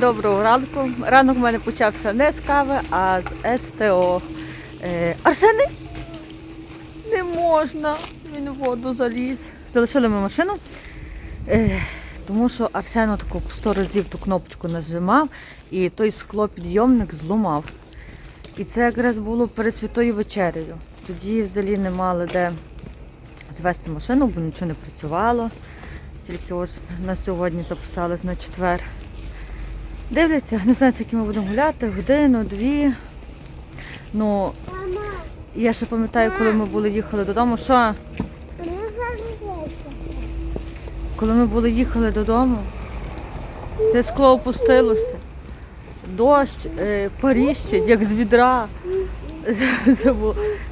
доброго ранку. Ранок в мене почався не з кави, а з СТО. Е, Арсени? Не можна. Він в воду заліз. Залишили ми машину. Е, тому що Арсен таку сто разів ту кнопочку нажимав і той склопідйомник зламав. І це якраз було перед святою вечерею. Тоді взагалі не мали де звести машину, бо нічого не працювало. Тільки ось на сьогодні записались на четвер. Дивляться, не знаю, скільки ми будемо гуляти, годину, дві. Ну, я ще пам'ятаю, коли ми були їхали додому, що коли ми були їхали додому, це скло опустилося. Дощ, е, паріщить, як з відра.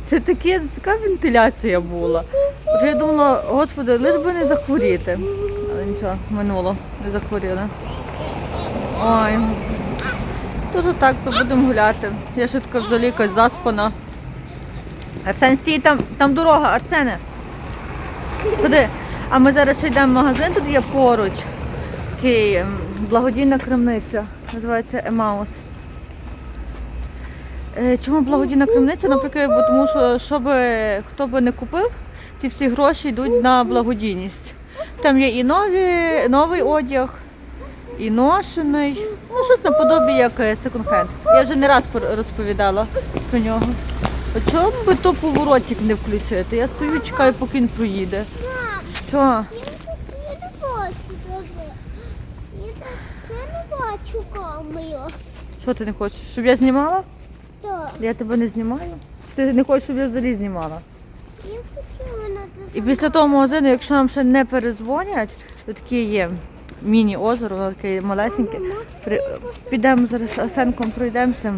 Це, таке, така вентиляція була. Я думала, господи, лиш би не захворіти. Але нічого, минуло, не захворіли. Ой. Тож так, то будемо гуляти. Я ще така взагалі якась заспана. Арсен, стій, там, там дорога, Арсене. Ходи. А ми зараз ще йдемо в магазин, тут є поруч. Такий ем, благодійна крамниця. Називається Емаус. Е, Чому благодійна крамниця? Наприклад, бо тому що щоб хто би не купив, ці всі гроші йдуть на благодійність. Там є і нові, новий одяг, і ношений. Ну, щось наподобі як секонд-хенд. Я вже не раз розповідала про нього. А чому би то поворотник не включити? Я стою, чекаю, поки він проїде. Що? Я не бачу тебе. Я так не бачу камеру. Що ти не хочеш? Щоб я знімала? Так, Я тебе не знімаю. Чи ти не хочеш, щоб я взагалі знімала? я на І після того магазину, якщо нам ще не перезвонять, то таке є міні-озеро, воно таке малесеньке. При- Підемо зараз Асенком пройдемося.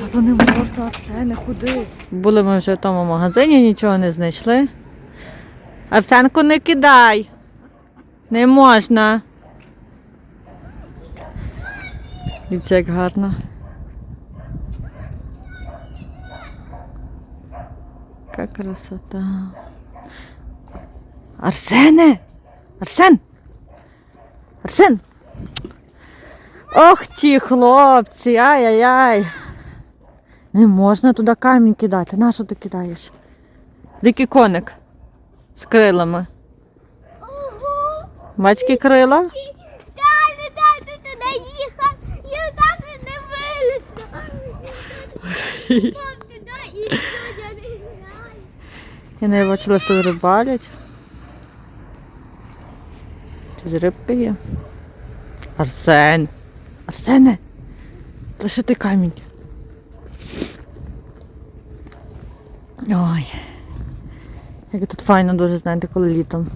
Та то не можна, все, не ходи. Були ми вже в тому магазині, нічого не знайшли. Арсенку, не кидай. Не можна. Дивіться, як гарно. Яка красота. Арсене! Арсен! Арсен! Ох ті хлопці, ай-яй-яй. Не можна туди камінь кидати. На що ти кидаєш? Дикий коник з крилами. Ого! Бачки крила? Дай ти туди їхати. Я там не вилізу. І я не бачила, що рибалять. З рибки є? Арсен! Арсене! Лише ти камінь. Ой. Як тут файно дуже, знаєте, коли літом.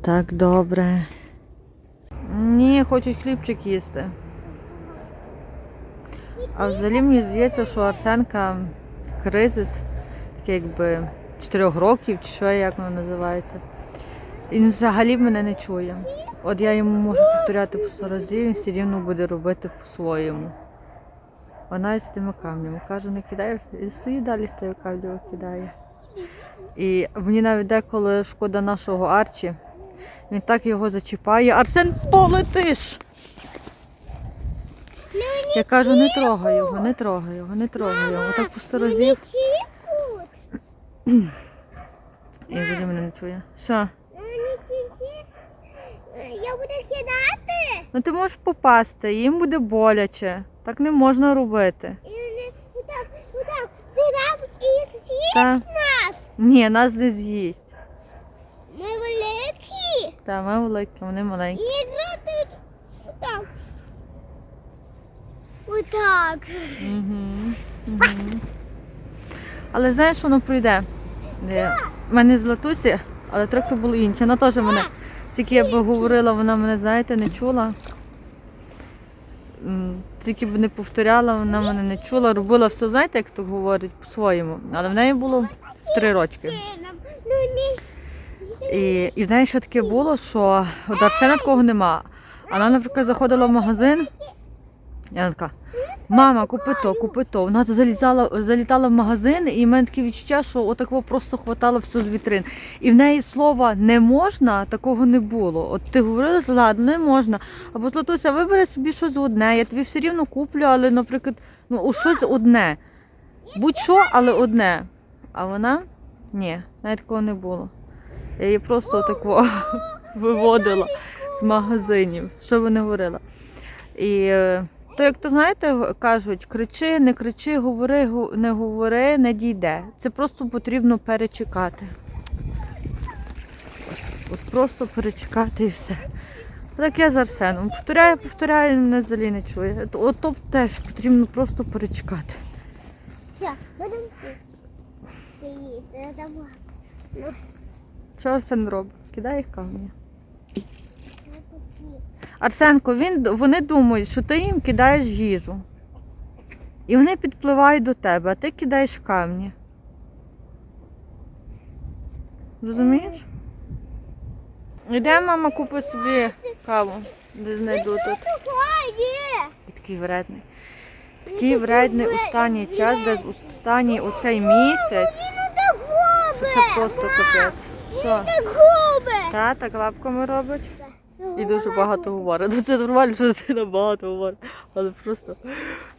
Так добре. Ні, хочуть хлібчик їсти. А взагалі мені здається, що Арсенка кризис, якби 4 років, чи що як воно називається. Він взагалі мене не чує. От я йому можу повторяти по 100 разів, він все рівно буде робити по-своєму. Вона з тими камнями. Кажу, не кидай, і стоїть далі з тими камнями кидає. І мені навіть деколи шкода нашого Арчі. Він так його зачіпає. Арсен, полетиш! Я кажу, не трогай його, не трогай його, не трогай його. Отак по сто разів. Чіпут. І взагалі мене не чує. Що? Я буду кидати. Ну ти можеш попасти, їм буде боляче. Так не можна робити. І вони отак, отак, і з'їсть Так. нас. Ні, нас не з'їсть. Ми великі. Та ми великі, вони маленькі. І зробити отак. Отак. Угу. Угу. Але знаєш, воно пройде. Е, В мене златусі, але трохи було інше. Вона теж мене, тільки я би говорила, вона мене, знаєте, не чула. Тільки б не повторяла, вона мене не чула, робила все, знаєте, як то говорить, по-своєму. Але в неї було три рочки. І, і в неї ще таке було, що от Арсена такого нема. Вона, наприклад, заходила в магазин, Я така, мама, купи то, купи то. Вона залізала, залітала в магазин, і в мене таке відчуття, що отакого просто хватало все з вітрин. І в неї слова не можна, такого не було. От ти говорила, ладно, не можна. Або Златуся, вибери собі щось одне, я тобі все рівно куплю, але, наприклад, ну, щось одне. Будь-що, але одне. А вона ні, навіть такого не було. Я її просто отако виводила з магазинів. Що ви не говорила? І е, то, як то знаєте, кажуть, кричи, не кричи, говори, не говори, не дійде. Це просто потрібно перечекати. От просто перечекати і все. Так я з Арсеном. Повторяю, повторяю, мене взагалі не чує. От то теж потрібно просто перечекати. Все, будемо їсти. Що Арсен робить? Кидає їх камні. Арсенко, він, вони думають, що ти їм кидаєш їжу. І вони підпливають до тебе, а ти кидаєш камні. Розумієш? Іде мама купить собі каву, де знайду тут. І такий вредний. Такий вредний останній час, де останній оцей місяць, що це просто капець. Що? Так губи. Та, так лапками робить. І дуже багато говорить. Ну це нормально, що дитина багато говорить. Але просто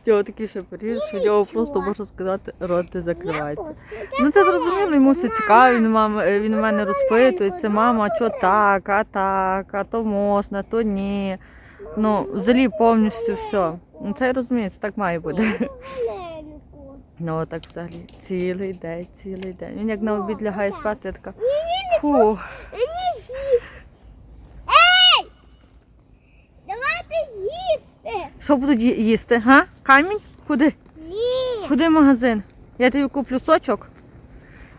в нього такий ще період, що в нього просто можна сказати, рот не закривається. Ну це зрозуміло, йому все цікаво, він, мам, е, він у мене розпитується, мама, що так, а так, а то можна, то ні. Ну, взагалі повністю все. Ну це я розумію, це так має бути. Ну отак взагалі цілий день, цілий день. Він як на обід лягає спати, я така. Фу. Не їсть. Ей! Їсти. Що будуть їсти? Га? Камінь? Куди? Ні. Куди магазин? Я тобі куплю сочок,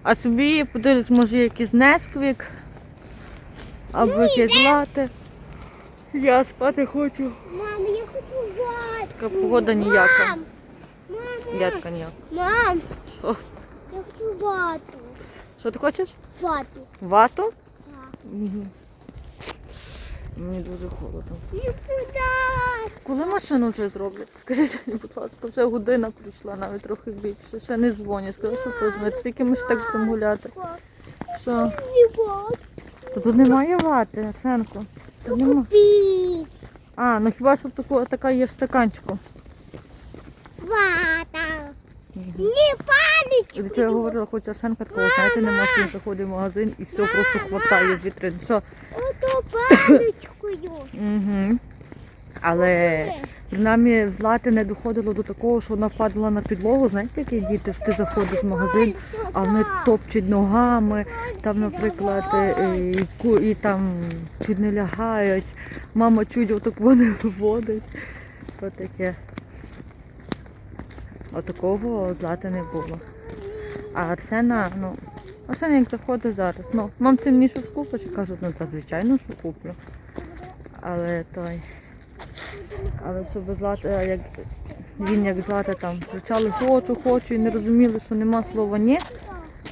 а собі подивлюсь, може якийсь несквік або якесь лате. Я спати хочу. Мам, я хочу вату. Така погода ніяка. Мам. Мам. Я така ніяка. Мам, Що? я хочу вату. Що ти хочеш? Вату. Вату? Так. Мгм. Мені дуже холодно. Коли машину вже зроблять? Скажіть будь ласка, вже година прийшла, навіть трохи більше. Ще не дзвонять. Сказали, що позвонять. Скільки ми ж так будемо гуляти? Що? Та тут немає вати, Арсенко. Тут нема. А, ну хіба що таку, така є в стаканчику. Вата. Не палить. До чого я говорила, хоч Арсенка такого, знаєте, нема, що він заходить в магазин і все просто хватає з вітрин. Все. Ото паличкою. Угу. Але принаймні в Злати не доходило до такого, що вона падала на підлогу. Знаєте, які діти, що ти заходиш в магазин, а вони топчуть ногами, там, наприклад, е, і, і там чуть не лягають. Мама чуть отак вони виводить. Отаке. Отакого злати не було. А Арсена, ну, Арсена як заходить зараз. Ну, мам, ти мені щось купиш? Я кажу, ну та звичайно, що куплю. Але той. Але щоб злати, як він як злати там кричали хочу, хочу і не розуміли, що нема слова ні,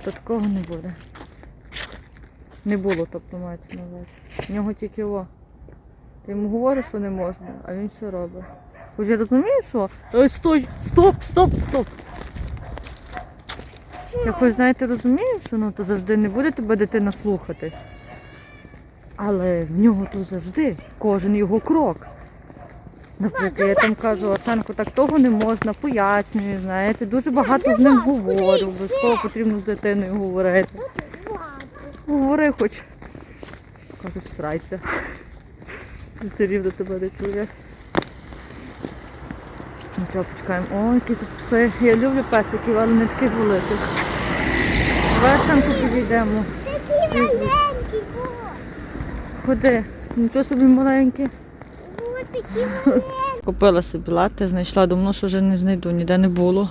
то такого не буде. Не було, тобто мається на увазі. В нього тільки о. Ти йому говориш, що не можна, а він все робить. Я розумію, що. Ой, стой! Стоп, стоп, стоп! Я хоч знаєте, розумію, що ну, то завжди не буде тебе дитина слухатись. Але в нього то завжди кожен його крок. Наприклад, я там кажу, Арсенку, так того не можна, пояснюю, знаєте, дуже багато з ним говорю, обов'язково потрібно з дитиною говорити. Говори хоч. Кажуть, срайся. Все рівно тебе не чує. Чого, почекаємо. О, які тут пси. Я люблю песиків, але не таких великих. Арсенку підійдемо. Такі маленькі, во. Ходи. Нічого собі маленький. Во такі маленькі. Купила собі лати, знайшла, давно що вже не знайду, ніде не було.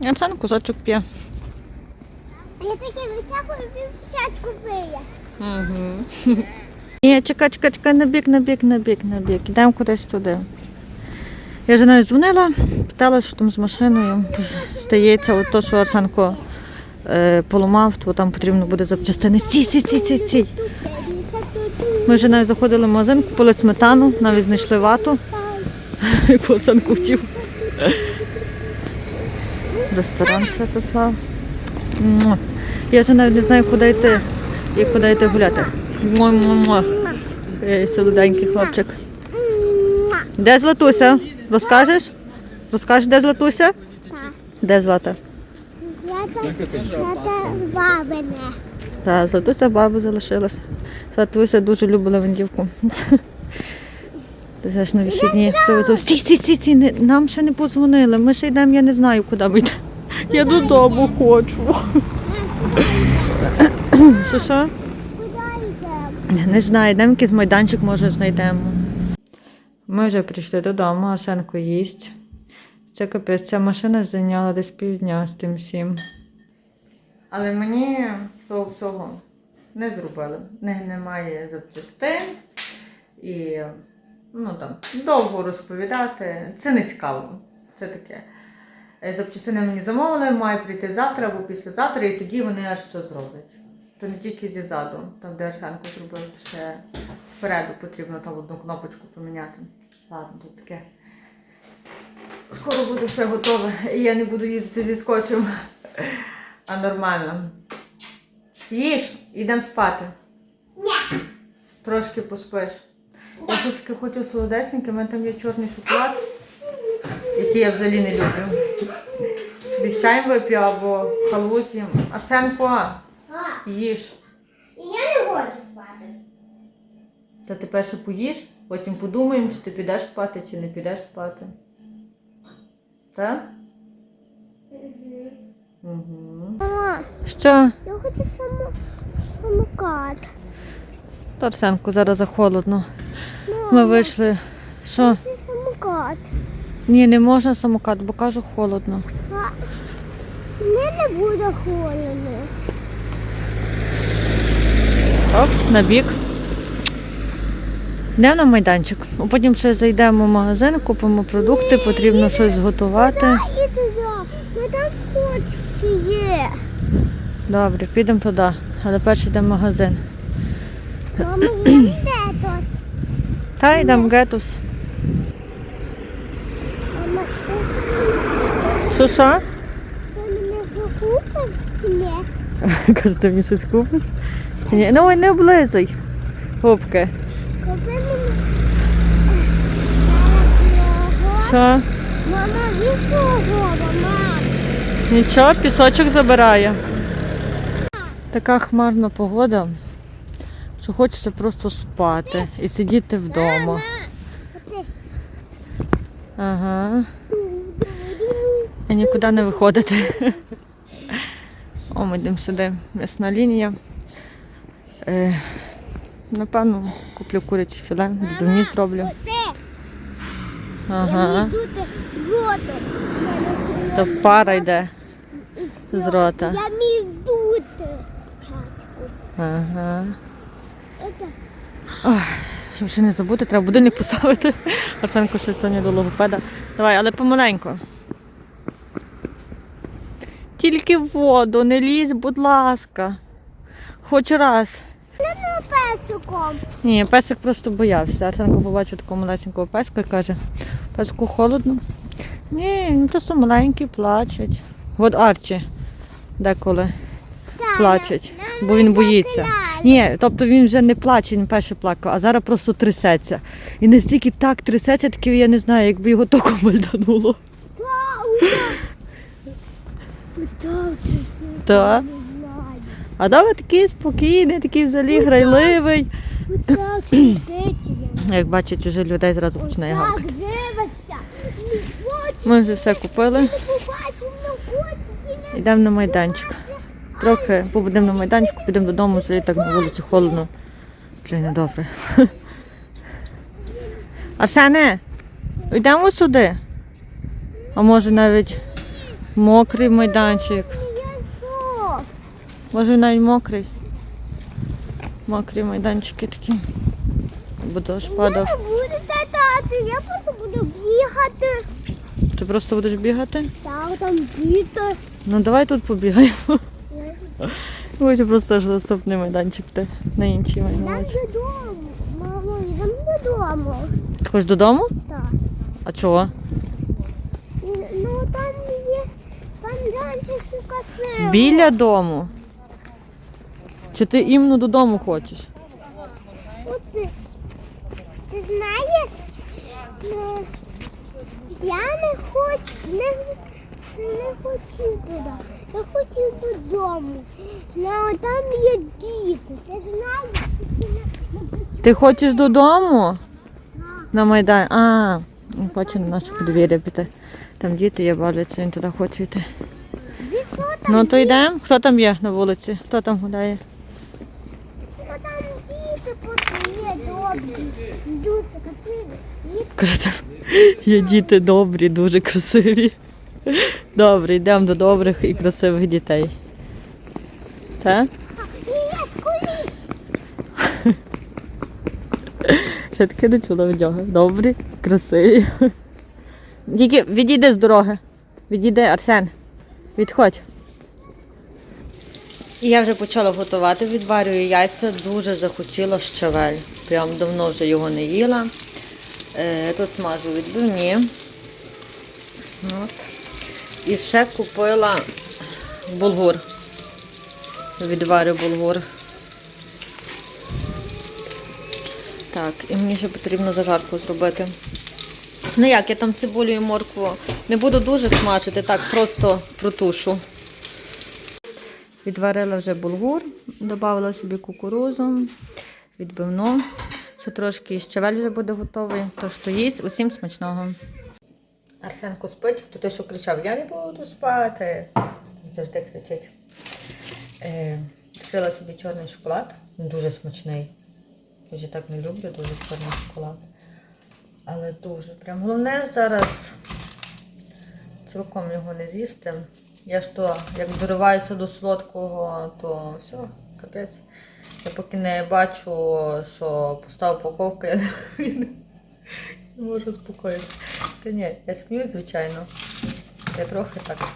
І Арсен кусочок п'є. Я таке витягую півчачку пиє. Угу. Ні, чекай, чекай, чекай, на бік, на бік, на бік. Йдемо кудись туди. Я вже навіть дзвонила, питала, що там з машиною. Стається, от то, що Арсенко е, поламав, то там потрібно буде запчастини. Стій, стій, стій, стій, стій. Ми вже навіть заходили в магазин, купили сметану, навіть знайшли вату. Як Олександру хотів. Ресторан Святослав. Я вже навіть не знаю, куди йти і куди йти гуляти. Солоденький хлопчик. Де Златуся? Розкажеш? Розкажеш, де Златуся? Так. Де Злата? Я так, я так бабине. Златуся бабу залишилась. Златуся дуже любила вендівку. Це ж на вихідні привезу. Стій, стій, стій, стій, не- нам ще не позвонили. Ми ще йдемо, я не знаю, куди ми йдемо. Я додому хочу. Що що? Куди йдемо? Не знаю, йдемо якийсь майданчик, може, знайдемо. Ми вже прийшли додому, Арсенко їсть. Це капець, ця машина зайняла десь півдня з тим всім. Але мені того всього не зробили. Не, немає запчастин і ну, там, довго розповідати. Це не цікаво. Це таке. Е, Запчастини мені замовили, маю прийти завтра або післязавтра, і тоді вони аж все зроблять. То не тільки зізаду, там де Арсенко зробив, ще спереду потрібно там одну кнопочку поміняти. Ладно, тут таке. Скоро буде все готове, і я не буду їздити зі скотчем. А нормально. Їж, ідемо спати. Ні. Трошки поспиш. Я все таки хочу солодесеньке, у мене там є чорний шоколад, який я взагалі не люблю. Собі з чаєм вип'ю або халву з'їм. Арсенко, їж. я не хочу спати. Та ти перше поїж, потім подумаємо, чи ти підеш спати, чи не підеш спати. Так? Угу. Мама, Що? я хочу само, самокат. Та Арсенку, зараз захолодно. Ми вийшли. Що? Самокат. Ні, не можна самокат, бо кажу холодно. А, мені не буде холодно. Оп, на бік. Йдемо на майданчик. А потім ще зайдемо в магазин, купимо продукти, потрібно щось зготувати. Туди, ну там кочки є. Добре, підемо туди. Але перше йдемо в магазин. Мама, є детос. Та йдемо в гетус. Мама, Що що? ти мене закупиш чи ні? Каже, ти мені щось купиш? Ні? Ну не облизуй. Губки. Купи мені. Зараз його. Що? Мама, вісого, мама. Нічого, пісочок забирає. Така хмарна погода, що хочеться просто спати і сидіти вдома. Ага. І нікуди не виходити. О, ми йдемо сюди. М'ясна лінія. Е, напевно, куплю куряче філе, відбивні зроблю. Ага. То пара йде з рота. Я не йду. Ага. Это Щоб ще не забути, треба будильник поставити. Арсенко ще сьогодні до логопеда. Давай, але помаленьку. Тільки в воду, не лізь, будь ласка. Хоч раз. песиком. Ні, песик просто боявся. Арсенко побачив такого малесенького песка і каже, песку холодно. Ні, він просто маленький, плачуть. От Арчі деколи плачуть, бо він боїться. Ні, тобто він вже не плаче, він перше плакав, а зараз просто трясеться. І настільки так трясеться, таки я не знаю, якби його током вальдануло. Так. А Дава такий спокійний, такий взагалі грайливий. Як бачить, уже людей зразу починає гавкати. Ми вже все купили. Йдемо на майданчик. Трохи побудемо на майданчику, підемо додому, взагалі так на вулиці холодно. Блін, недобре. Арсене, йдемо сюди. А може навіть мокрий майданчик. Може навіть мокрий. Мокрі майданчики такі. Бо дощ падав. Не буду татати, я просто буду бігати. Ти просто будеш бігати? Так, там діти. Ну давай тут побігаємо. Хочу просто ж наступний майданчик ти на інший Нам увазі. додому. Мамо, йдемо додому. Ти хочеш додому? Так. А чого? Ну там є, там раніше красиво. Біля дому. Чи ти іменно додому хочеш? От ти, ти знаєш, ну, я не хочу, не, не хочу туди. Я хочу додому. Ну, там є діти. Ти знаєш, Ти хочеш додому? На Майдан. А, він хоче на наше подвір'я піти. Там діти є бавляться, він туди хоче йти. Ну то йдемо. Хто там є на вулиці? Хто там гуляє? Є діти добрі, дуже красиві. Добре, йдемо до добрих і красивих дітей. Так? Ще таке не чула від нього. Добрі, красиві. Тільки відійди з дороги. Відійди, Арсен. Відходь. Я вже почала готувати, відварюю яйця, дуже захотіла щавель. Прям давно вже його не їла. Е, тут смажу відбивні. От. І ще купила булгур. Відварю булгур. Так, і мені ще потрібно зажарку зробити. Ну як, я там цибулю і моркву не буду дуже смажити, так просто протушу. Відварила вже булгур, додала собі кукурузу, відбивну. Ще трошки щавель вже буде готовий, тож то їсть, усім смачного. Арсенко спить, то той, що кричав, я не буду спати. Завжди кричить. Е, відкрила собі чорний шоколад, дуже смачний. Я так не люблю дуже чорний шоколад. Але дуже. Прям головне зараз цілком його не з'їсти. Я ж то, як дориваюся до солодкого, то все, капець. Я поки не бачу, що пуста упаковка, я не, можу спокоїтися. Та ні, я сміюсь, звичайно. Я трохи так.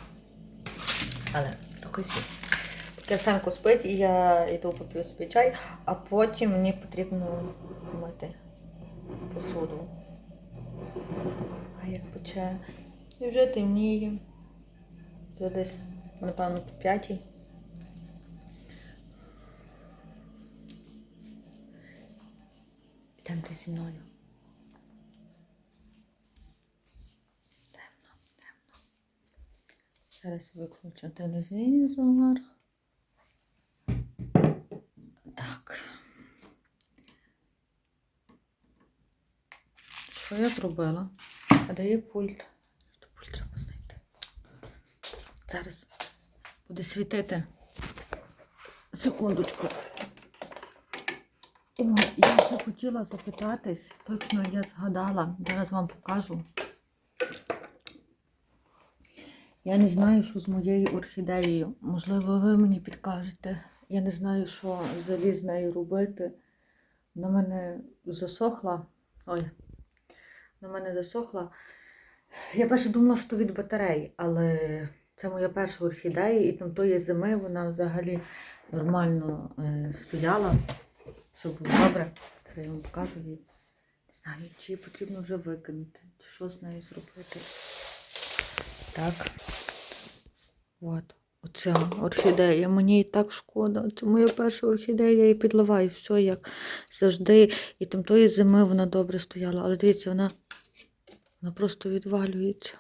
Але трохи сів. Поки спить, і я йду поп'ю собі чай, а потім мені потрібно мити посуду. А як пече. І вже темніє. Вже десь, напевно, по п'ятій. Йдемте зі мною. Темно, темно. Зараз виключу телевізор. Так. Що я зробила? А де є пульт? Що пульт треба знайти. Зараз буде світити. Секундочку. О, я ще хотіла запитатись, точно я згадала, зараз вам покажу. Я не знаю, що з моєю орхідеєю. Можливо, ви мені підкажете. Я не знаю, що взагалі з нею робити. Вона мене засохла. Ой, на мене засохла. Я перше думала, що від батарей, але це моя перша орхідея, і там тої зими вона взагалі нормально е, стояла. Все було добре. Я вам покажу її. Не знаю, чи її потрібно вже викинути, чи що з нею зробити. Так. От. Оця орхідея. Мені і так шкода. Це моя перша орхідея, я її підливаю. Все як завжди. І там тої зими вона добре стояла. Але дивіться, вона, вона просто відвалюється.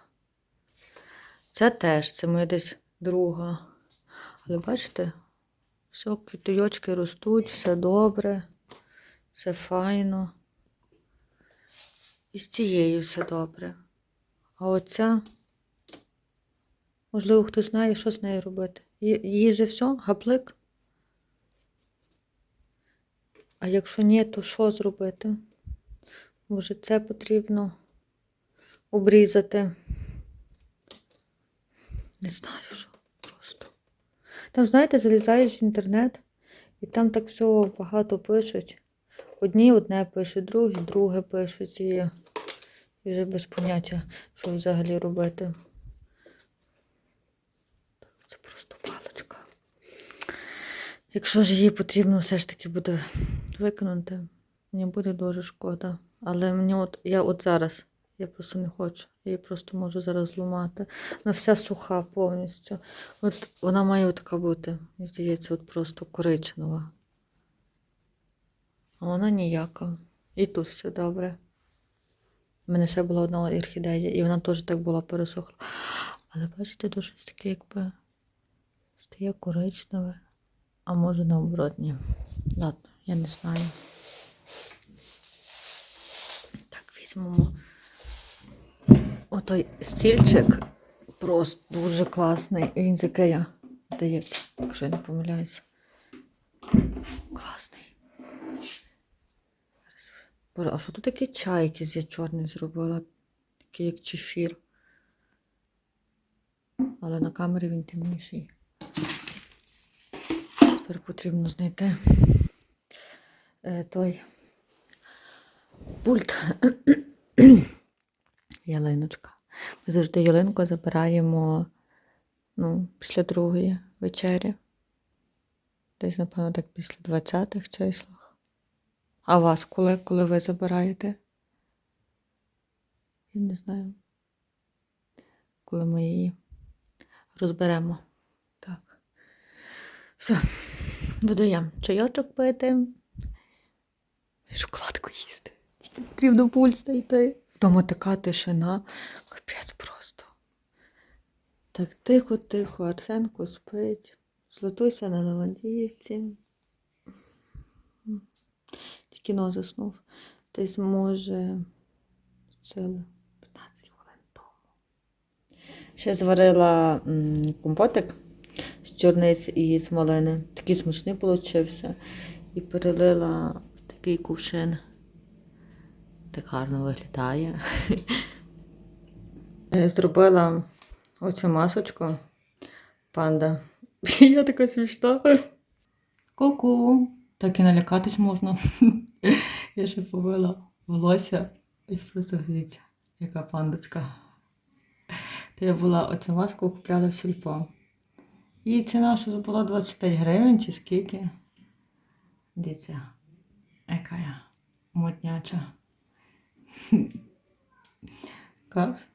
Це теж, це моя десь друга. Але бачите, все, квіточки ростуть, все добре, все файно. І з цією все добре. А оця, можливо, хтось знає, що з нею робити. Ї- Їй же все, гаплик. А якщо ні, то що зробити? Може, це потрібно обрізати. Не знаю, що просто. Там, знаєте, залізаєш в інтернет, і там так все багато пишуть. Одні одне пишуть, другі друге пишуть, і, і вже без поняття, що взагалі робити. Це просто паличка. Якщо ж її потрібно все ж таки буде викинути, мені буде дуже шкода. Але мені от я от зараз Я просто не хочу. Я її просто можу зараз зламати. Вона вся суха повністю. От вона має отака бути, мені здається, от просто коричнева. А вона ніяка. І тут все добре. У мене ще була одна орхідея, і вона теж так була пересохла. Але бачите, то щось таке, якби стає коричневе. А може наоборот, ні. Ладно, я не знаю. Так, візьмемо. Отой стільчик просто дуже класний. Він з Ікея, здається, якщо я не помиляюся. Класний. Боже, а що тут такий чай якийсь я чорний зробила? Такий як чефір. Але на камері він темніший. Тепер потрібно знайти е, той пульт. Ялиночка. Ми завжди ялинку забираємо ну, після другої вечері. Десь, напевно, так після 20-х числах. А вас коли, коли ви забираєте? Я не знаю. Коли ми її розберемо. Так. Все, додаємо чайочок пити. Шоколадку їсти. Потрібно пульс знайти. Вдома така тишина. Капець просто. Так тихо-тихо, Арсенко спить. Златуйся на Левандіївці. Тільки но заснув. Десь може ціле 15 хвилин тому. Ще зварила компотик з чорниць і з малини. Такий смачний получився. І перелила в такий кувшин. Так гарно виглядає. Е, Зробила оцю масочку панда. Я така смішна. Ку-ку. Так і налякатись можна. Я ще повила волосся. І просто глядіть, яка пандочка. То я була оцю маску купляла в сільпо. І ціна що була 25 гривень чи скільки. Дивіться, яка я модняча. Клас.